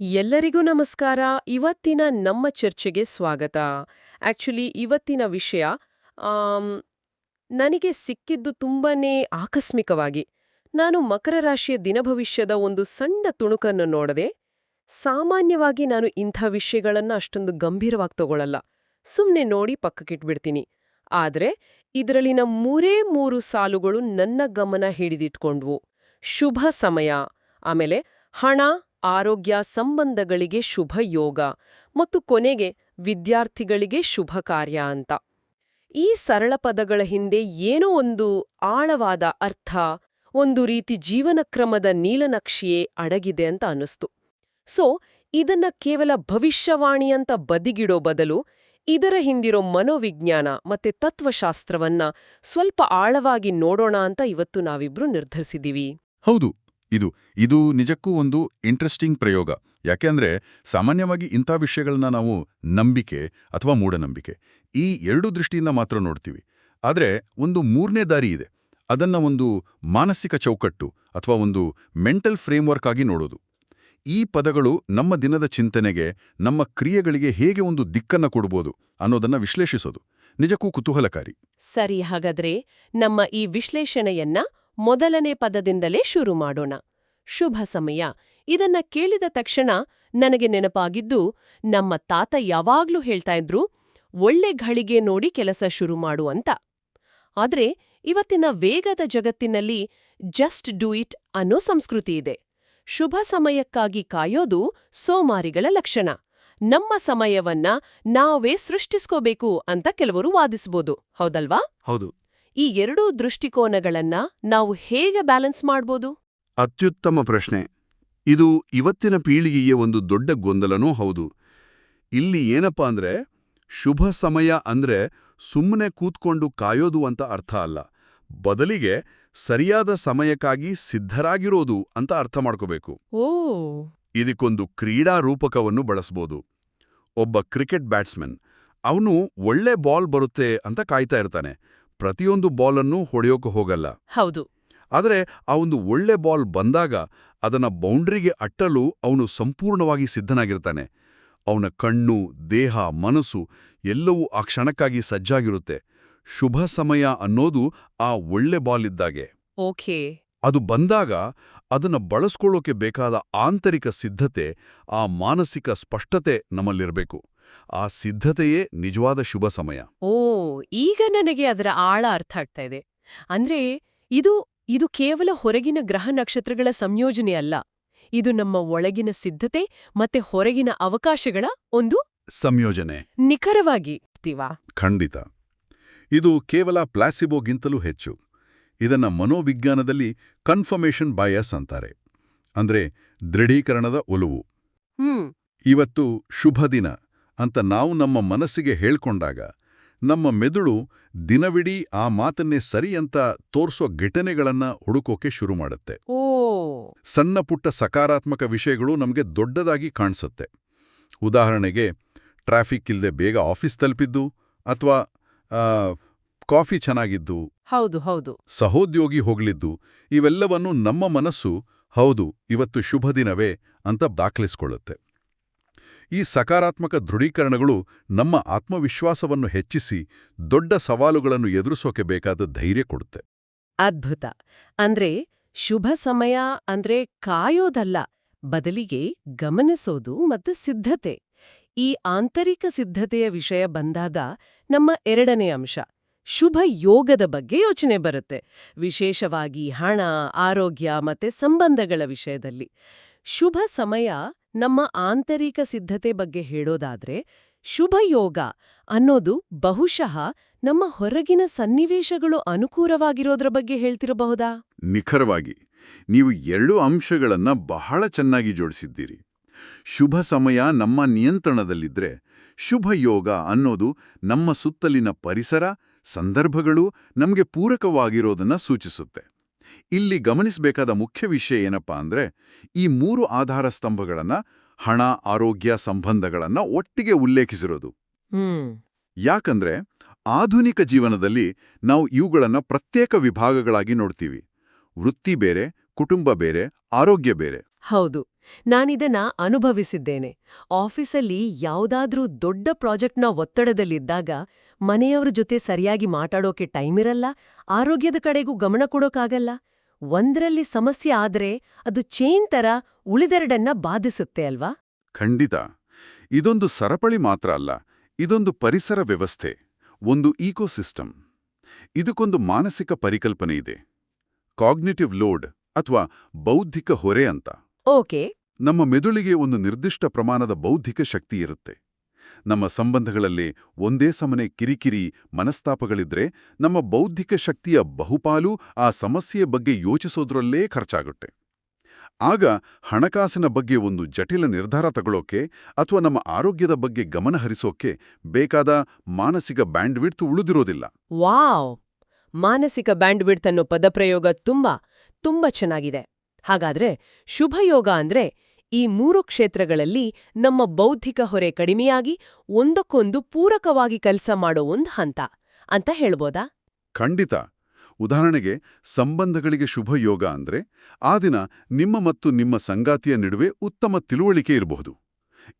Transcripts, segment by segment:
ಎಲ್ಲರಿಗೂ ನಮಸ್ಕಾರ. ಇವತ್ತಿನ ನಮ್ಮ ಚರ್ಚೆಗೆ ಸ್ವಾಗತ. ಆಕ್ಚುಲಿ ಇವತ್ತಿನ ವಿಷಯ ನನಗೆ ಸಿಕ್ಕಿದ್ದು ತುಂಬಾನೇ ಆಕಸ್ಮಿಕವಾಗಿ. ನಾನು ಮಕರ ರಾಶಿಯ ದಿನಭವಿಷ್ಯದ ಒಂದು ಸಣ್ಣ ತುಣುಕನ್ನು ನೋಡದೆ, ಸಾಮಾನ್ಯವಾಗಿ ನಾನು ಇಂಥ ವಿಷಯಗಳನ್ನು ಅಷ್ಟೊಂದು ಗಂಭೀರವಾಗಿ ತಗೊಳ್ಳಲ್ಲ ಸುಮ್ಮನೆ ನೋಡಿ ಪಕ್ಕಕ್ಕಿಟ್ಬಿಡ್ತೀನಿ ಆದ್ರೆ, ಇದರಲ್ಲಿನ ಮೂರೇ ಮೂರು ಸಾಲುಗಳು ನನ್ನ ಗಮನ ಹಿಡಿದಿಟ್ಕೊಂಡ್ವು. ಶುಭ ಸಮಯ. ಆಮೇಲೆ ಹಣ ಆರೋಗ್ಯ ಸಂಬಂಧಗಳಿಗೆ ಶುಭ ಯೋಗ ಮತ್ತು ಕೊನೆಗೆ ವಿದ್ಯಾರ್ಥಿಗಳಿಗೆ ಶುಭ ಕಾರ್ಯ ಅಂತ. ಈ ಸರಳ ಪದಗಳ ಹಿಂದೆ ಏನೋ ಒಂದು ಆಳವಾದ ಅರ್ಥ, ಒಂದು ರೀತಿ ಜೀವನಕ್ರಮದ ನೀಲನಕ್ಷೆಯೇ ಅಡಗಿದೆ ಅಂತ ಅನ್ನಿಸ್ತು. ಸೊ, ಇದನ್ನ ಕೇವಲ ಭವಿಷ್ಯವಾಣಿ ಅಂತ ಬದಿಗಿಡೋ ಬದಲು ಇದರ ಹಿಂದಿರೋ ಮನೋವಿಜ್ಞಾನ ಮತ್ತೆ ತತ್ವಶಾಸ್ತ್ರವನ್ನ ಸ್ವಲ್ಪ ಆಳವಾಗಿ ನೋಡೋಣ ಅಂತ ಇವತ್ತು ನಾವಿಬ್ರು ನಿರ್ಧರಿಸಿದೀವಿ. ಹೌದು. ಇದು ಇದು ನಿಜಕ್ಕೂ ಒಂದು ಇಂಟ್ರೆಸ್ಟಿಂಗ್ ಪ್ರಯೋಗ. ಯಾಕೆಂದ್ರೆ ಸಾಮಾನ್ಯವಾಗಿ ಇಂಥ ವಿಷಯಗಳನ್ನ ನಾವು ನಂಬಿಕೆ ಅಥವಾ ಮೂಢನಂಬಿಕೆ ಈ ಎರಡು ದೃಷ್ಟಿಯಿಂದ ಮಾತ್ರ ನೋಡ್ತೀವಿ. ಆದರೆ ಒಂದು ಮೂರನೇ ದಾರಿ ಇದೆ. ಅದನ್ನ ಒಂದು ಮಾನಸಿಕ ಚೌಕಟ್ಟು ಅಥವಾ ಒಂದು ಮೆಂಟಲ್ ಫ್ರೇಮ್ವರ್ಕ್ ಆಗಿ ನೋಡೋದು. ಈ ಪದಗಳು ನಮ್ಮ ದಿನದ ಚಿಂತನೆಗೆ, ನಮ್ಮ ಕ್ರಿಯೆಗಳಿಗೆ ಹೇಗೆ ಒಂದು ದಿಕ್ಕನ್ನ ಕೊಡ್ಬೋದು ಅನ್ನೋದನ್ನ ವಿಶ್ಲೇಷಿಸೋದು. ನಿಜಕ್ಕೂ ಕುತೂಹಲಕಾರಿ. ಸರಿ, ಹಾಗಾದ್ರೆ ನಮ್ಮ ಈ ವಿಶ್ಲೇಷಣೆಯನ್ನ ಮೊದಲನೇ ಪದದಿಂದಲೇ ಶುರು ಮಾಡೋಣ. ಶುಭ ಸಮಯ. ಇದನ್ನ ಕೇಳಿದ ತಕ್ಷಣ ನನಗೆ ನೆನಪಾಗಿದ್ದು, ನಮ್ಮ ತಾತ ಯಾವಾಗ್ಲೂ ಹೇಳ್ತಾ ಇದ್ರು, ಒಳ್ಳೆ ಘಳಿಗೆ ನೋಡಿ ಕೆಲಸ ಶುರು ಮಾಡು ಅಂತ. ಆದ್ರೆ, ಇವತ್ತಿನ ವೇಗದ ಜಗತ್ತಿನಲ್ಲಿ ಜಸ್ಟ್ ಡೂ ಇಟ್ ಅನ್ನೋ ಸಂಸ್ಕೃತಿ ಇದೆ. ಶುಭ ಸಮಯಕ್ಕಾಗಿ ಕಾಯೋದು ಸೋಮಾರಿಗಳ ಲಕ್ಷಣ. ನಮ್ಮ ಸಮಯವನ್ನ ನಾವೇ ಸೃಷ್ಟಿಸ್ಕೋಬೇಕು ಅಂತ ಕೆಲವರು ವಾದಿಸಬಹುದು ಹೌದಲ್ವಾ? ಹೌದು. ಈ ಎರಡೂ ದೃಷ್ಟಿಕೋನಗಳನ್ನ ನಾವು ಹೇಗೆ ಬ್ಯಾಲೆನ್ಸ್ ಮಾಡ್ಬೋದು? ಅತ್ಯುತ್ತಮ ಪ್ರಶ್ನೆ. ಇದು ಇವತ್ತಿನ ಪೀಳಿಗೆಯ ಒಂದು ದೊಡ್ಡ ಗೊಂದಲನೂ ಹೌದು. ಇಲ್ಲಿ ಏನಪ್ಪಾ ಅಂದ್ರೆ ಶುಭ ಸಮಯ ಅಂದ್ರೆ ಸುಮ್ಮನೆ ಕೂತ್ಕೊಂಡು ಕಾಯೋದು ಅಂತ ಅರ್ಥ ಅಲ್ಲ. ಬದಲಿಗೆ ಸರಿಯಾದ ಸಮಯಕ್ಕಾಗಿ ಸಿದ್ಧರಾಗಿರೋದು ಅಂತ ಅರ್ಥ ಮಾಡ್ಕೋಬೇಕು. ಓ! ಇದಕ್ಕೊಂದು ಕ್ರೀಡಾ ರೂಪಕವನ್ನು ಬಳಸ್ಬೋದು. ಒಬ್ಬ ಕ್ರಿಕೆಟ್ ಬ್ಯಾಟ್ಸ್ಮನ್. ಅವನು ಒಳ್ಳೆ ಬಾಲ್ ಬರುತ್ತೆ ಅಂತ ಕಾಯ್ತಾ ಇರ್ತಾನೆ. ಪ್ರತಿಯೊಂದು ಬಾಲನ್ನು ಹೊಡೆಯೋಕೆ ಹೋಗಲ್ಲ. ಹೌದು. ಆದರೆ ಆ ಒಂದು ಒಳ್ಳೆ ಬಾಲ್ ಬಂದಾಗ ಅದನ್ನ ಬೌಂಡ್ರಿಗೆ ಅಟ್ಟಲು ಅವನು ಸಂಪೂರ್ಣವಾಗಿ ಸಿದ್ಧನಾಗಿರ್ತಾನೆ. ಅವನ ಕಣ್ಣು ದೇಹ ಮನಸ್ಸು ಎಲ್ಲವೂ ಆ ಕ್ಷಣಕ್ಕಾಗಿ ಸಜ್ಜಾಗಿರುತ್ತೆ. ಶುಭ ಸಮಯ ಅನ್ನೋದು ಆ ಒಳ್ಳೆ ಬಾಲ್ ಇದ್ದಾಗೆ. ಓಕೆ. ಅದು ಬಂದಾಗ ಅದನ್ನ ಬಳಸ್ಕೊಳ್ಳೋಕೆ ಬೇಕಾದ ಆಂತರಿಕ ಸಿದ್ಧತೆ ಆ ಮಾನಸಿಕ ಸ್ಪಷ್ಟತೆ ನಮ್ಮಲ್ಲಿರಬೇಕು. ಆ ಸಿದ್ಧತೆಯೇ ನಿಜವಾದ ಶುಭ ಸಮಯ. ಓ ಈಗ ನನಗೆ ಅದರ ಆಳ ಅರ್ಥ ಆಗ್ತಾ ಇದೆ. ಅಂದ್ರೆ ಇದು ಇದು ಕೇವಲ ಹೊರಗಿನ ಗ್ರಹ ನಕ್ಷತ್ರಗಳ ಸಂಯೋಜನೆ ಅಲ್ಲ. ಇದು ನಮ್ಮ ಒಳಗಿನ ಸಿದ್ಧತೆ ಮತ್ತೆ ಹೊರಗಿನ ಅವಕಾಶಗಳ ಒಂದು ಸಂಯೋಜನೆ. ನಿಖರವಾಗಿ ಖಂಡಿತ. ಇದು ಕೇವಲ ಪ್ಲಾಸಿಬೋಗಿಂತಲೂ ಹೆಚ್ಚು. ಇದನ್ನ ಮನೋವಿಜ್ಞಾನದಲ್ಲಿ ಕನ್ಫರ್ಮೇಷನ್ ಬಯಸ್ ಅಂತಾರೆ. ಅಂದ್ರೆ ದೃಢೀಕರಣದ ಒಲವು. ಇವತ್ತು ಶುಭ ದಿನ ಅಂತ ನಾವು ನಮ್ಮ ಮನಸ್ಸಿಗೆ ಹೇಳ್ಕೊಂಡಾಗ ನಮ್ಮ ಮೆದುಳು ದಿನವಿಡೀ ಆ ಮಾತನ್ನೇ ಸರಿ ಅಂತ ತೋರ್ಸೋ ಘಟನೆಗಳನ್ನ ಹುಡುಕೋಕೆ ಶುರು ಮಾಡುತ್ತೆ. ಓ. ಸಣ್ಣ ಪುಟ್ಟ ಸಕಾರಾತ್ಮಕ ವಿಷಯಗಳು ನಮಗೆ ದೊಡ್ಡದಾಗಿ ಕಾಣಿಸುತ್ತೆ. ಉದಾಹರಣೆಗೆ ಟ್ರಾಫಿಕ್ ಇಲ್ಲದೆ ಬೇಗ ಆಫೀಸ್ ತಲುಪಿದ್ದು ಅಥವಾ ಕಾಫಿ ಚೆನ್ನಾಗಿದ್ದು ಹೌದು ಹೌದು. ಸಹೋದ್ಯೋಗಿ ಹೋಗ್ಲಿದ್ದು ಇವೆಲ್ಲವನ್ನು ನಮ್ಮ ಮನಸ್ಸು ಹೌದು ಇವತ್ತು ಶುಭ ದಿನವೇ ಅಂತ ದಾಖಲಿಸ್ಕೊಳ್ಳುತ್ತೆ. ಈ ಸಕಾರಾತ್ಮಕ ದೃಢೀಕರಣಗಳು ನಮ್ಮ ಆತ್ಮವಿಶ್ವಾಸವನ್ನು ಹೆಚ್ಚಿಸಿ ದೊಡ್ಡ ಸವಾಲುಗಳನ್ನು ಎದುರಿಸೋಕೆ ಬೇಕಾದ ಧೈರ್ಯ ಕೊಡುತ್ತೆ. ಅದ್ಭುತ. ಅಂದ್ರೆ ಶುಭ ಸಮಯ ಅಂದ್ರೆ ಕಾಯೋದಲ್ಲ, ಬದಲಿಗೆ ಗಮನಿಸೋದು ಮತ್ತು ಸಿದ್ಧತೆ. ಈ ಆಂತರಿಕ ಸಿದ್ಧತೆಯ ವಿಷಯ ಬಂದಾಗ ನಮ್ಮ ಎರಡನೇ ಅಂಶ, ಶುಭ ಯೋಗದ ಬಗ್ಗೆ ಯೋಚನೆ ಬರುತ್ತೆ. ವಿಶೇಷವಾಗಿ ಹಣ, ಆರೋಗ್ಯ ಮತ್ತೆ ಸಂಬಂಧಗಳ ವಿಷಯದಲ್ಲಿ. ಶುಭ ಸಮಯ ನಮ್ಮ ಆಂತರಿಕ ಸಿದ್ಧತೆ ಬಗ್ಗೆ ಹೇಳೋದಾದ್ರೆ, ಶುಭ ಯೋಗ ಅನ್ನೋದು ಬಹುಶಃ ನಮ್ಮ ಹೊರಗಿನ ಸನ್ನಿವೇಶಗಳು ಅನುಕೂಲವಾಗಿರೋದ್ರ ಬಗ್ಗೆ ಹೇಳ್ತಿರಬಹುದಾ? ನಿಖರವಾಗಿ. ನೀವು ಎರಡು ಅಂಶಗಳನ್ನ ಬಹಳ ಚೆನ್ನಾಗಿ ಜೋಡಿಸಿದ್ದೀರಿ. ಶುಭ ಸಮಯ ನಮ್ಮ ನಿಯಂತ್ರಣದಲ್ಲಿದ್ರೆ, ಶುಭ ಯೋಗ ಅನ್ನೋದು ನಮ್ಮ ಸುತ್ತಲಿನ ಪರಿಸರ, ಸಂದರ್ಭಗಳು ನಮಗೆ ಪೂರಕವಾಗಿರೋದನ್ನ ಸೂಚಿಸುತ್ತೆ. ಇಲ್ಲಿ ಗಮನಿಸಬೇಕಾದ ಮುಖ್ಯ ವಿಷಯ ಏನಪ್ಪಾ ಅಂದ್ರೆ ಈ ಮೂರು ಆಧಾರ ಸ್ತಂಭಗಳನ್ನ ಹಣ ಆರೋಗ್ಯ ಸಂಬಂಧಗಳನ್ನ ಒಟ್ಟಿಗೆ ಉಲ್ಲೇಖಿಸಿರೋದು. ಹ್ಮ್. ಯಾಕಂದ್ರೆ ಆಧುನಿಕ ಜೀವನದಲ್ಲಿ ನಾವು ಇವುಗಳನ್ನ ಪ್ರತ್ಯೇಕ ವಿಭಾಗಗಳಾಗಿ ನೋಡ್ತೀವಿ. ವೃತ್ತಿ ಬೇರೆ ಕುಟುಂಬ ಬೇರೆ ಆರೋಗ್ಯ ಬೇರೆ. ಹೌದು. ನಾನಿದನ್ನ ಅನುಭವಿಸಿದ್ದೇನೆ. ಆಫೀಸಲ್ಲಿ ಯಾವುದಾದ್ರೂ ದೊಡ್ಡ ಪ್ರಾಜೆಕ್ಟ್ನ ಒತ್ತಡದಲ್ಲಿದ್ದಾಗ ಮನೆಯವ್ರ ಜೊತೆ ಸರಿಯಾಗಿ ಮಾತಾಡೋಕೆ ಟೈಮ್ ಇರಲ್ಲ ಆರೋಗ್ಯದ ಕಡೆಗೂ ಗಮನ ಕೊಡೋಕಾಗಲ್ಲ. ಒಂದ್ರಲ್ಲಿ ಸಮಸ್ಯೆ ಆದ್ರೆ ಅದು ಚೇನ್ ತರ ಉಳಿದೆರಡನ್ನ ಬಾಧಿಸುತ್ತೆ ಅಲ್ವಾ? ಖಂಡಿತ. ಇದೊಂದು ಸರಪಳಿ ಮಾತ್ರ ಅಲ್ಲ ಇದೊಂದು ಪರಿಸರ ವ್ಯವಸ್ಥೆ ಒಂದು ಈಕೋಸಿಸ್ಟಮ್ ಇದಕ್ಕೊಂದು ಮಾನಸಿಕ ಪರಿಕಲ್ಪನೆ ಇದೆ. ಕಾಗ್ನಿಟಿವ್ ಲೋಡ್ ಅಥವಾ ಬೌದ್ಧಿಕ ಹೊರೆ ಅಂತ. ಓಕೆ. ನಮ್ಮ ಮೆದುಳಿಗೆ ಒಂದು ನಿರ್ದಿಷ್ಟ ಪ್ರಮಾಣದ ಬೌದ್ಧಿಕ ಶಕ್ತಿ ಇರುತ್ತೆ. ನಮ್ಮ ಸಂಬಂಧಗಳಲ್ಲಿ ಒಂದೇ ಸಮನೆ ಕಿರಿಕಿರಿ, ಮನಸ್ತಾಪಗಳಿದ್ರೆ ನಮ್ಮ ಬೌದ್ಧಿಕ ಶಕ್ತಿಯ ಬಹುಪಾಲು ಆ ಸಮಸ್ಯೆಯ ಬಗ್ಗೆ ಯೋಚಿಸೋದ್ರಲ್ಲೇ ಖರ್ಚಾಗುತ್ತೆ. ಆಗ ಹಣಕಾಸಿನ ಬಗ್ಗೆ ಒಂದು ಜಟಿಲ ನಿರ್ಧಾರ ತಗೊಳ್ಳೋಕೆ ಅಥವಾ ನಮ್ಮ ಆರೋಗ್ಯದ ಬಗ್ಗೆ ಗಮನ ಹರಿಸೋಕೆ ಬೇಕಾದ ಮಾನಸಿಕ ಬ್ಯಾಂಡ್ವಿಡ್ತ್ ಉಳಿದಿರೋದಿಲ್ಲ. ವಾವ್! ಮಾನಸಿಕ ಬ್ಯಾಂಡ್ವಿಡ್ತ್ ಅನ್ನೋ ಪದಪ್ರಯೋಗ ತುಂಬಾ ತುಂಬಾ ಚೆನ್ನಾಗಿದೆ. ಹಾಗಾದ್ರೆ ಶುಭಯೋಗ ಅಂದ್ರೆ ಈ ಮೂರು ಕ್ಷೇತ್ರಗಳಲ್ಲಿ ನಮ್ಮ ಬೌದ್ಧಿಕ ಹೊರೆ ಕಡಿಮೆಯಾಗಿ ಒಂದಕ್ಕೊಂದು ಪೂರಕವಾಗಿ ಕೆಲಸ ಮಾಡೋ ಒಂದು ಹಂತ ಅಂತ ಹೇಳ್ಬೋದಾ? ಖಂಡಿತ. ಉದಾಹರಣೆಗೆ ಸಂಬಂಧಗಳಿಗೆ ಶುಭ ಯೋಗ ಅಂದ್ರೆ ಆ ದಿನ ನಿಮ್ಮ ಮತ್ತು ನಿಮ್ಮ ಸಂಗಾತಿಯ ನಡುವೆ ಉತ್ತಮ ತಿಳುವಳಿಕೆ ಇರಬಹುದು.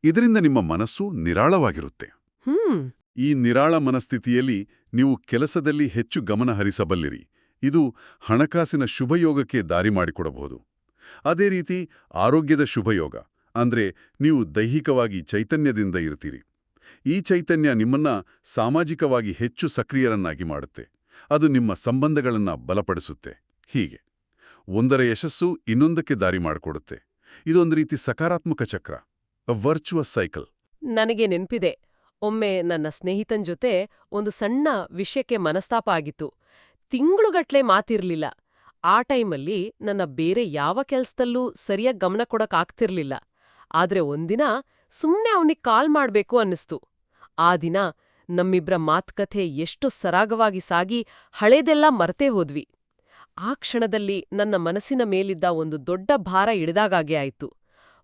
ಇದರಿಂದ ನಿಮ್ಮ ಮನಸ್ಸು ನಿರಾಳವಾಗಿರುತ್ತೆ. ಹ್ಮ್. ಈ ನಿರಾಳ ಮನಸ್ಥಿತಿಯಲ್ಲಿ ನೀವು ಕೆಲಸದಲ್ಲಿ ಹೆಚ್ಚು ಗಮನ ಹರಿಸಬಲ್ಲಿರಿ. ಇದು ಹಣಕಾಸಿನ ಶುಭಯೋಗಕ್ಕೆ ದಾರಿ ಮಾಡಿಕೊಡಬಹುದು. ಅದೇ ರೀತಿ ಆರೋಗ್ಯದ ಶುಭಯೋಗ, ಅಂದ್ರೆ ನೀವು ದೈಹಿಕವಾಗಿ ಚೈತನ್ಯದಿಂದ ಇರ್ತೀರಿ. ಈ ಚೈತನ್ಯ ನಿಮ್ಮನ್ನ ಸಾಮಾಜಿಕವಾಗಿ ಹೆಚ್ಚು ಸಕ್ರಿಯರನ್ನಾಗಿ ಮಾಡುತ್ತೆ. ಅದು ನಿಮ್ಮ ಸಂಬಂಧಗಳನ್ನ ಬಲಪಡಿಸುತ್ತೆ. ಹೀಗೆ. ಒಂದರ ಯಶಸ್ಸು ಇನ್ನೊಂದಕ್ಕೆ ದಾರಿ ಮಾಡಿಕೊಡುತ್ತೆ. ಇದೊಂದು ರೀತಿ ಸಕಾರಾತ್ಮಕ ಚಕ್ರ ವರ್ಚುವಸ್ ಸೈಕಲ್ ನನಗೆ ನೆನಪಿದೆ. ಒಮ್ಮೆ ನನ್ನ ಸ್ನೇಹಿತನ್ ಜೊತೆ ಒಂದು ಸಣ್ಣ ವಿಷಯಕ್ಕೆ ಮನಸ್ತಾಪ ಆಗಿತ್ತು. ತಿಂಗಳುಗಟ್ಲೆ ಮಾತಿರ್ಲಿಲ್ಲ. ಆ ಟೈಮಲ್ಲಿ ನನ್ನ ಬೇರೆ ಯಾವ ಕೆಲ್ಸದಲ್ಲೂ ಸರಿಯಾಗಿ ಗಮನ ಕೊಡಕ್ಕಾಗ್ತಿರ್ಲಿಲ್ಲ ಆದ್ರೆ ಒಂದಿನ ಸುಮ್ನೆ ಅವನಿಗೆ ಕಾಲ್ ಮಾಡ್ಬೇಕು ಅನ್ನಿಸ್ತು. ಆ ದಿನ ನಮ್ಮಿಬ್ರ ಮಾತುಕತೆ ಎಷ್ಟು ಸರಾಗವಾಗಿ ಸಾಗಿ ಹಳೇದೆಲ್ಲ ಮರ್ತೇ ಹೋದ್ವಿ. ಆ ಕ್ಷಣದಲ್ಲಿ ನನ್ನ ಮನಸ್ಸಿನ ಮೇಲಿದ್ದ ಒಂದು ದೊಡ್ಡ ಭಾರ ಇಳಿದಾಗಾಗೆ ಆಯಿತು.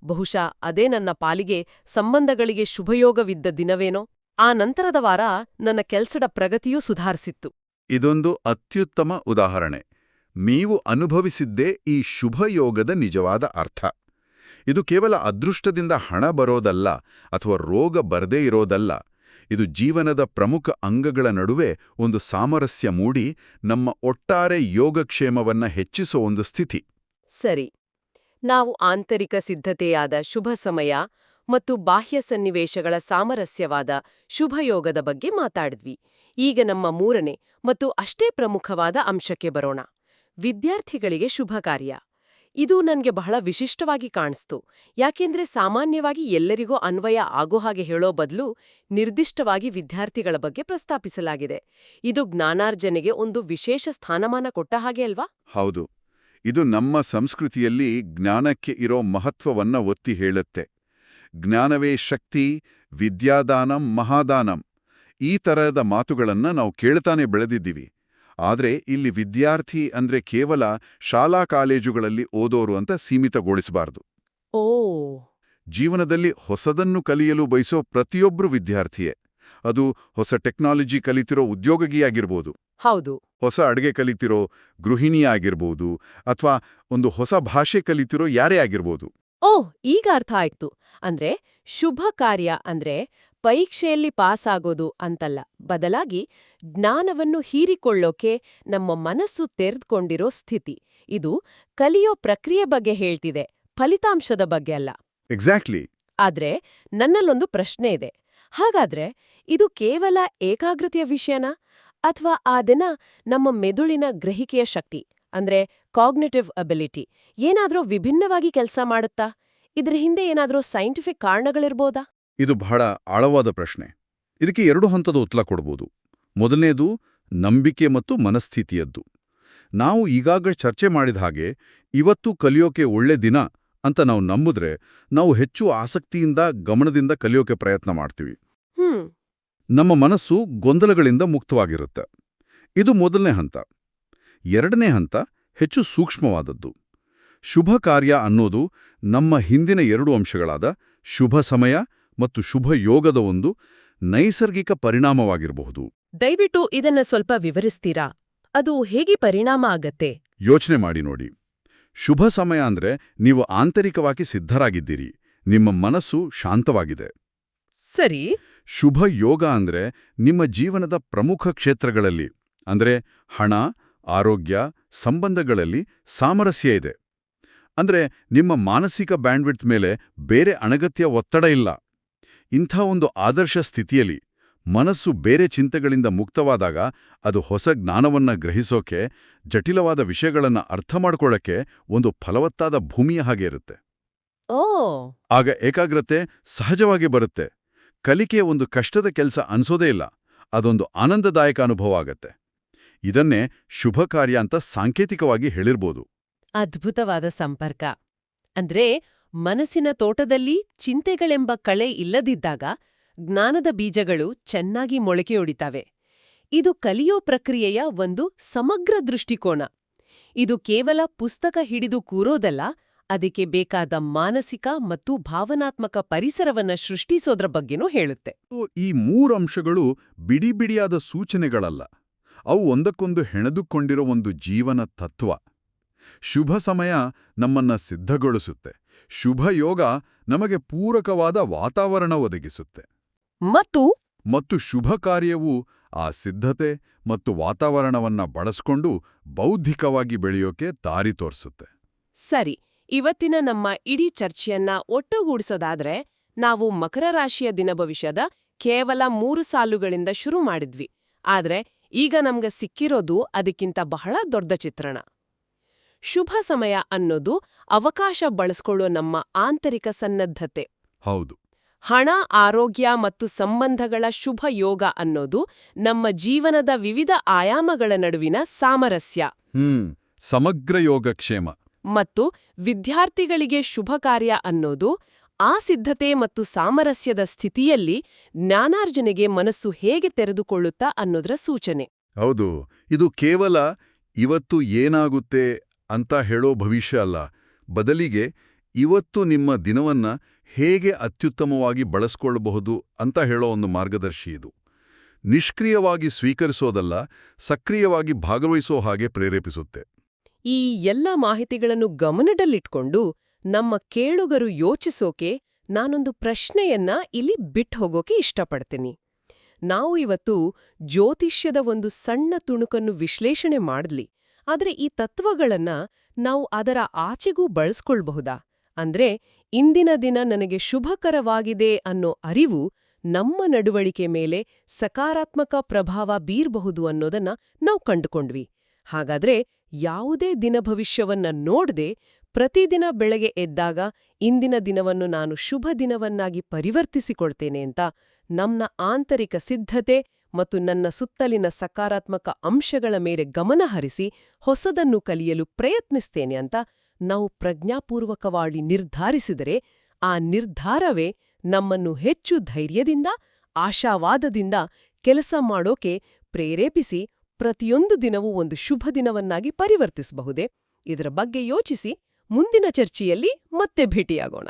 ಬಹುಶಃ ಅದೇ ನನ್ನ ಪಾಲಿಗೆ ಸಂಬಂಧಗಳಿಗೆ ಶುಭಯೋಗವಿದ್ದ ದಿನವೇನೋ, ಆ ನಂತರದ ವಾರ ನನ್ನ ಕೆಲ್ಸದ ಪ್ರಗತಿಯೂ ಸುಧಾರಿಸಿತ್ತು. ಇದೊಂದು ಅತ್ಯುತ್ತಮ ಉದಾಹರಣೆ. ನೀವು ಅನುಭವಿಸಿದ್ದೇ ಈ ಶುಭಯೋಗದ ನಿಜವಾದ ಅರ್ಥ. ಇದು ಕೇವಲ ಅದೃಷ್ಟದಿಂದ ಹಣ ಬರೋದಲ್ಲ ಅಥವಾ ರೋಗ ಬರದೇ ಇರೋದಲ್ಲ. ಇದು ಜೀವನದ ಪ್ರಮುಖ ಅಂಗಗಳ ನಡುವೆ ಒಂದು ಸಾಮರಸ್ಯ ಮೂಡಿ ನಮ್ಮ ಒಟ್ಟಾರೆ ಯೋಗಕ್ಷೇಮವನ್ನ ಹೆಚ್ಚಿಸೋ ಒಂದು ಸ್ಥಿತಿ. ಸರಿ. ನಾವು ಆಂತರಿಕ ಸಿದ್ಧತೆಯಾದ ಶುಭ ಸಮಯ ಮತ್ತು ಬಾಹ್ಯ ಸನ್ನಿವೇಶಗಳ ಸಾಮರಸ್ಯವಾದ ಶುಭಯೋಗದ ಬಗ್ಗೆ ಮಾತಾಡಿದ್ವಿ. ಈಗ ನಮ್ಮ ಮೂರನೇ ಮತ್ತು ಅಷ್ಟೇ ಪ್ರಮುಖವಾದ ಅಂಶಕ್ಕೆ ಬರೋಣ. ವಿದ್ಯಾರ್ಥಿಗಳಿಗೆ ಶುಭ ಕಾರ್ಯ. ಇದು ನನಗೆ ಬಹಳ ವಿಶಿಷ್ಟವಾಗಿ ಕಾಣಿಸ್ತು. ಯಾಕೆಂದ್ರೆ ಸಾಮಾನ್ಯವಾಗಿ ಎಲ್ಲರಿಗೂ ಅನ್ವಯ ಆಗೋ ಹಾಗೆ ಹೇಳೋ ಬದಲು ನಿರ್ದಿಷ್ಟವಾಗಿ ವಿದ್ಯಾರ್ಥಿಗಳ ಬಗ್ಗೆ ಪ್ರಸ್ತಾಪಿಸಲಾಗಿದೆ. ಇದು ಜ್ಞಾನಾರ್ಜನೆಗೆ ಒಂದು ವಿಶೇಷ ಸ್ಥಾನಮಾನ ಕೊಟ್ಟ ಹಾಗೆ ಅಲ್ವಾ? ಹೌದು. ಇದು ನಮ್ಮ ಸಂಸ್ಕೃತಿಯಲ್ಲಿ ಜ್ಞಾನಕ್ಕೆ ಇರೋ ಮಹತ್ವವನ್ನ ಒತ್ತಿ ಹೇಳುತ್ತೆ. ಜ್ಞಾನವೇ ಶಕ್ತಿ, ವಿದ್ಯಾದಾನಂ ಮಹಾದಾನಂ. ಈ ತರಹದ ಮಾತುಗಳನ್ನ ನಾವು ಕೇಳ್ತಾನೆ ಬೆಳೆದಿದ್ದೀವಿ. ಆದ್ರೆ ಇಲ್ಲಿ ವಿದ್ಯಾರ್ಥಿ ಅಂದ್ರೆ ಕೇವಲ ಶಾಲಾ ಕಾಲೇಜುಗಳಲ್ಲಿ ಓದೋರು ಅಂತ ಸೀಮಿತಗೊಳಿಸಬಾರದು. ಓ. ಜೀವನದಲ್ಲಿ ಹೊಸದನ್ನು ಕಲಿಯಲು ಬಯಸೋ ಪ್ರತಿಯೊಬ್ಬರು ವಿದ್ಯಾರ್ಥಿಯೇ ಅದು ಹೊಸ ಟೆಕ್ನಾಲಜಿ ಕಲಿತಿರೋ ಉದ್ಯೋಗಿಯಾಗಿರ್ಬೋದು ಹೌದು. ಹೊಸ ಅಡುಗೆ ಕಲಿತಿರೋ ಗೃಹಿಣಿಯಾಗಿರ್ಬೋದು ಅಥವಾ ಒಂದು ಹೊಸ ಭಾಷೆ ಕಲಿತಿರೋ ಯಾರೇ ಆಗಿರ್ಬೋದು. ಓ ಈಗ ಅರ್ಥ ಆಯ್ತು. ಅಂದ್ರೆ ಶುಭ ಕಾರ್ಯ ಅಂದ್ರೆ ಪರೀಕ್ಷೆಯಲ್ಲಿ ಪಾಸ್ ಆಗೋದು ಅಂತಲ್ಲ. ಬದಲಾಗಿ ಜ್ಞಾನವನ್ನು ಹೀರಿಕೊಳ್ಳೋಕೆ ನಮ್ಮ ಮನಸ್ಸು ತೆರೆದುಕೊಂಡಿರೋ ಸ್ಥಿತಿ. ಇದು ಕಲಿಯೋ ಪ್ರಕ್ರಿಯೆ ಬಗ್ಗೆ ಹೇಳ್ತಿದೆ ಫಲಿತಾಂಶದ ಬಗ್ಗೆ ಅಲ್ಲ. ಎಕ್ಸಾಕ್ಟ್ಲಿ ಆದ್ರೆ ನನ್ನಲ್ಲೊಂದು ಪ್ರಶ್ನೆ ಇದೆ. ಹಾಗಾದ್ರೆ ಇದು ಕೇವಲ ಏಕಾಗ್ರತೆಯ ವಿಷಯನಾ? ಅಥವಾ ಆ ದಿನ ನಮ್ಮ ಮೆದುಳಿನ ಗ್ರಹಿಕೆಯ ಶಕ್ತಿ ಅಂದ್ರೆ ಕಾಗ್ನಿಟಿವ್ ಅಬಿಲಿಟಿ ಏನಾದ್ರೂ ವಿಭಿನ್ನವಾಗಿ ಕೆಲಸ ಮಾಡುತ್ತಾ? ಇದ್ರ ಹಿಂದೆ ಏನಾದ್ರೂ ಸೈಂಟಿಫಿಕ್ ಕಾರಣಗಳಿರ್ಬೋದಾ? ಇದು ಬಹಳ ಆಳವಾದ ಪ್ರಶ್ನೆ. ಇದಕ್ಕೆ ಎರಡು ಹಂತದ ಉತ್ತರ ಕೊಡ್ಬೋದು. ಮೊದಲನೇದು ನಂಬಿಕೆ ಮತ್ತು ಮನಸ್ಥಿತಿಯದ್ದು. ನಾವು ಈಗಾಗಲೇ ಚರ್ಚೆ ಮಾಡಿದ ಹಾಗೆ ಇವತ್ತು ಕಲಿಯೋಕೆ ಒಳ್ಳೆ ದಿನ ಅಂತ ನಾವು ನಂಬಿದ್ರೆ ನಾವು ಹೆಚ್ಚು ಆಸಕ್ತಿಯಿಂದ ಗಮನದಿಂದ ಕಲಿಯೋಕೆ ಪ್ರಯತ್ನ ಮಾಡ್ತೀವಿ. ನಮ್ಮ ಮನಸ್ಸು ಗೊಂದಲಗಳಿಂದ ಮುಕ್ತವಾಗಿರುತ್ತೆ. ಇದು ಮೊದಲನೇ ಹಂತ. ಎರಡನೇ ಹಂತ ಹೆಚ್ಚು ಸೂಕ್ಷ್ಮವಾದದ್ದು. ಶುಭ ಕಾರ್ಯ ಅನ್ನೋದು ನಮ್ಮ ಹಿಂದಿನ ಎರಡು ಅಂಶಗಳಾದ ಶುಭ ಸಮಯ ಮತ್ತು ಶುಭ ಯೋಗದ ಒಂದು ನೈಸರ್ಗಿಕ ಪರಿಣಾಮವಾಗಿರಬಹುದು. ದಯವಿಟ್ಟು ಇದನ್ನ ಸ್ವಲ್ಪ ವಿವರಿಸ್ತೀರಾ? ಅದು ಹೇಗೆ ಪರಿಣಾಮ ಆಗತ್ತೆ? ಯೋಚನೆ ಮಾಡಿ ನೋಡಿ. ಶುಭ ಸಮಯ ಅಂದ್ರೆ ನೀವು ಆಂತರಿಕವಾಗಿ ಸಿದ್ಧರಾಗಿದ್ದೀರಿ. ನಿಮ್ಮ ಮನಸ್ಸು ಶಾಂತವಾಗಿದೆ. ಸರಿ. ಶುಭ ಯೋಗ ಅಂದ್ರೆ ನಿಮ್ಮ ಜೀವನದ ಪ್ರಮುಖ ಕ್ಷೇತ್ರಗಳಲ್ಲಿ ಅಂದ್ರೆ ಹಣ ಆರೋಗ್ಯ ಸಂಬಂಧಗಳಲ್ಲಿ ಸಾಮರಸ್ಯ ಇದೆ. ಅಂದ್ರೆ ನಿಮ್ಮ ಮಾನಸಿಕ ಬ್ಯಾಂಡ್ವಿಡ್ತ್ ಮೇಲೆ ಬೇರೆ ಅನಗತ್ಯ ಒತ್ತಡ ಇಲ್ಲ. ಇಂಥ ಒಂದು ಆದರ್ಶ ಸ್ಥಿತಿಯಲ್ಲಿ ಮನಸ್ಸು ಬೇರೆ ಚಿಂತೆಗಳಿಂದ ಮುಕ್ತವಾದಾಗ ಅದು ಹೊಸ ಜ್ಞಾನವನ್ನ ಗ್ರಹಿಸೋಕೆ ಜಟಿಲವಾದ ವಿಷಯಗಳನ್ನ ಅರ್ಥ ಮಾಡಿಕೊಳ್ಳೋಕೆ ಒಂದು ಫಲವತ್ತಾದ ಭೂಮಿಯ ಹಾಗೆ ಇರುತ್ತೆ. ಓ! ಆಗ ಏಕಾಗ್ರತೆ ಸಹಜವಾಗಿ ಬರುತ್ತೆ. ಕಲಿಕೆ ಒಂದು ಕಷ್ಟದ ಕೆಲಸ ಅನ್ಸೋದೇ ಇಲ್ಲ ಅದೊಂದು ಆನಂದದಾಯಕ ಅನುಭವ ಆಗತ್ತೆ. ಇದನ್ನೇ ಶುಭ ಕಾರ್ಯ ಅಂತ ಸಾಂಕೇತಿಕವಾಗಿ ಹೇಳಿರ್ಬೋದು. ಅದ್ಭುತವಾದ ಸಂಪರ್ಕ. ಅಂದ್ರೆ ಮನಸ್ಸಿನ ತೋಟದಲ್ಲಿ ಚಿಂತೆಗಳೆಂಬ ಕಳೆ ಇಲ್ಲದಿದ್ದಾಗ ಜ್ಞಾನದ ಬೀಜಗಳು ಚೆನ್ನಾಗಿ ಮೊಳಕೆಯೊಡಿತಾವೆ. ಇದು ಕಲಿಯೋ ಪ್ರಕ್ರಿಯೆಯ ಒಂದು ಸಮಗ್ರ ದೃಷ್ಟಿಕೋನ. ಇದು ಕೇವಲ ಪುಸ್ತಕ ಹಿಡಿದು ಕೂರೋದಲ್ಲ, ಅದಕ್ಕೆ ಬೇಕಾದ ಮಾನಸಿಕ ಮತ್ತು ಭಾವನಾತ್ಮಕ ಪರಿಸರವನ್ನ ಸೃಷ್ಟಿಸೋದ್ರ ಬಗ್ಗೆನೂ ಹೇಳುತ್ತೆ. ಈ ಮೂರು ಅಂಶಗಳು ಬಿಡಿಬಿಡಿಯಾದ ಸೂಚನೆಗಳಲ್ಲ. ಅವು ಒಂದಕ್ಕೊಂದು ಹೆಣೆದುಕೊಂಡಿರೋ ಒಂದು ಜೀವನ ತತ್ವ. ಶುಭ ಸಮಯ ನಮ್ಮನ್ನ ಸಿದ್ಧಗೊಳಿಸುತ್ತೆ. ಶುಭ ಯೋಗ ನಮಗೆ ಪೂರಕವಾದ ವಾತಾವರಣ ಒದಗಿಸುತ್ತೆ. ಮತ್ತು? ಮತ್ತು ಶುಭ ಕಾರ್ಯವು ಆ ಸಿದ್ಧತೆ ಮತ್ತು ವಾತಾವರಣವನ್ನ ಬಳಸ್ಕೊಂಡು ಬೌದ್ಧಿಕವಾಗಿ ಬೆಳೆಯೋಕೆ ದಾರಿ ತೋರಿಸುತ್ತೆ. ಸರಿ ಇವತ್ತಿನ ನಮ್ಮ ಇಡೀ ಚರ್ಚೆಯನ್ನ ಒಟ್ಟುಗೂಡಿಸೋದಾದ್ರೆ ನಾವು ಮಕರ ರಾಶಿಯ ದಿನಭವಿಷ್ಯದ ಕೇವಲ ಮೂರು ಸಾಲುಗಳಿಂದ ಶುರು ಮಾಡಿದ್ವಿ. ಆದ್ರೆ ಈಗ ನಮ್ಗೆ ಸಿಕ್ಕಿರೋದು ಅದಕ್ಕಿಂತ ಬಹಳ ದೊಡ್ಡ ಚಿತ್ರಣ. ಶುಭ ಸಮಯ ಅನ್ನೋದು ಅವಕಾಶ ಬಳಸ್ಕೊಳ್ಳೋ ನಮ್ಮ ಆಂತರಿಕ ಸನ್ನದ್ಧತೆ. ಹೌದು. ಹಣ ಆರೋಗ್ಯ ಮತ್ತು ಸಂಬಂಧಗಳ ಶುಭ ಯೋಗ ಅನ್ನೋದು ನಮ್ಮ ಜೀವನದ ವಿವಿಧ ಆಯಾಮಗಳ ನಡುವಿನ ಸಾಮರಸ್ಯ. ಹ್ಮ್ ಸಮಗ್ರ ಯೋಗಕ್ಷೇಮ. ಮತ್ತು ವಿದ್ಯಾರ್ಥಿಗಳಿಗೆ ಶುಭ ಕಾರ್ಯ ಅನ್ನೋದು ಆ ಸಿದ್ಧತೆ ಮತ್ತು ಸಾಮರಸ್ಯದ ಸ್ಥಿತಿಯಲ್ಲಿ ಜ್ಞಾನಾರ್ಜನೆಗೆ ಮನಸ್ಸು ಹೇಗೆ ತೆರೆದುಕೊಳ್ಳುತ್ತಾ ಅನ್ನೋದರ ಸೂಚನೆ. ಹೌದು ಇದು ಕೇವಲ ಇವತ್ತು ಏನಾಗುತ್ತೆ ಅಂತ ಹೇಳೋ ಭವಿಷ್ಯ ಅಲ್ಲ. ಬದಲಿಗೆ ಇವತ್ತು ನಿಮ್ಮ ದಿನವನ್ನ ಹೇಗೆ ಅತ್ಯುತ್ತಮವಾಗಿ ಬಳಸ್ಕೊಳ್ಳಬಹುದು ಅಂತ ಹೇಳೋ ಒಂದು ಮಾರ್ಗದರ್ಶಿ ಇದು. ನಿಷ್ಕ್ರಿಯವಾಗಿ ಸ್ವೀಕರಿಸೋದಲ್ಲ, ಸಕ್ರಿಯವಾಗಿ ಭಾಗವಹಿಸೋ ಹಾಗೆ ಪ್ರೇರೇಪಿಸುತ್ತೆ. ಈ ಎಲ್ಲ ಮಾಹಿತಿಗಳನ್ನು ಗಮನದಲ್ಲಿಟ್ಕೊಂಡು ನಮ್ಮ ಕೇಳುಗರು ಯೋಚಿಸೋಕೆ ನಾನೊಂದು ಪ್ರಶ್ನೆಯನ್ನ ಇಲ್ಲಿ ಬಿಟ್ಟು ಹೋಗೋಕೆ ಇಷ್ಟಪಡ್ತೀನಿ. ನಾವು ಇವತ್ತು ಜ್ಯೋತಿಷ್ಯದ ಒಂದು ಸಣ್ಣ ತುಣುಕನ್ನು ವಿಶ್ಲೇಷಣೆ ಮಾಡಿದ್ಲಿ. ಆದ್ರೆ ಈ ತತ್ವಗಳನ್ನ ನಾವು ಅದರ ಆಚೆಗೂ ಬಳಸ್ಕೊಳ್ಬಹುದಾ? ಅಂದ್ರೆ ಇಂದಿನ ದಿನ ನನಗೆ ಶುಭಕರವಾಗಿದೆ ಅನ್ನೋ ಅರಿವು ನಮ್ಮ ನಡವಳಿಕೆ ಮೇಲೆ ಸಕಾರಾತ್ಮಕ ಪ್ರಭಾವ ಬೀರಬಹುದು ಅನ್ನೋದನ್ನ ನಾವು ಕಂಡುಕೊಂಡ್ವಿ. ಹಾಗಾದ್ರೆ ಯಾವುದೇ ದಿನ ಭವಿಷ್ಯವನ್ನ ನೋಡದೆ ಪ್ರತಿದಿನ ಬೆಳಗ್ಗೆ ಎದ್ದಾಗ ಇಂದಿನ ದಿನವನ್ನು ನಾನು ಶುಭ ದಿನವನ್ನಾಗಿ ಪರಿವರ್ತಿಸಿಕೊಳ್ತೇನೆ ಅಂತ ನಮ್ಮ ಆಂತರಿಕ ಸಿದ್ಧತೆ ಮತ್ತು ನನ್ನ ಸುತ್ತಲಿನ ಸಕಾರಾತ್ಮಕ ಅಂಶಗಳ ಮೇಲೆ ಗಮನ ಹರಿಸಿ ಹೊಸದನ್ನು ಕಲಿಯಲು ಪ್ರಯತ್ನಿಸ್ತೇನೆ ಅಂತ ನಾವು ಪ್ರಜ್ಞಾಪೂರ್ವಕವಾಗಿ ನಿರ್ಧಾರಿಸಿದರೆ ಆ ನಿರ್ಧಾರವೇ ನಮ್ಮನ್ನು ಹೆಚ್ಚು ಧೈರ್ಯದಿಂದ, ಆಶಾವಾದದಿಂದ ಕೆಲಸ ಮಾಡೋಕೆ ಪ್ರೇರೇಪಿಸಿ ಪ್ರತಿಯೊಂದು ದಿನವೂ ಒಂದು ಶುಭ ದಿನವನ್ನಾಗಿ ಪರಿವರ್ತಿಸಬಹುದೇ? ಇದರ ಬಗ್ಗೆ ಯೋಚಿಸಿ ಮುಂದಿನ ಚರ್ಚೆಯಲ್ಲಿ ಮತ್ತೆ ಭೇಟಿಯಾಗೋಣ.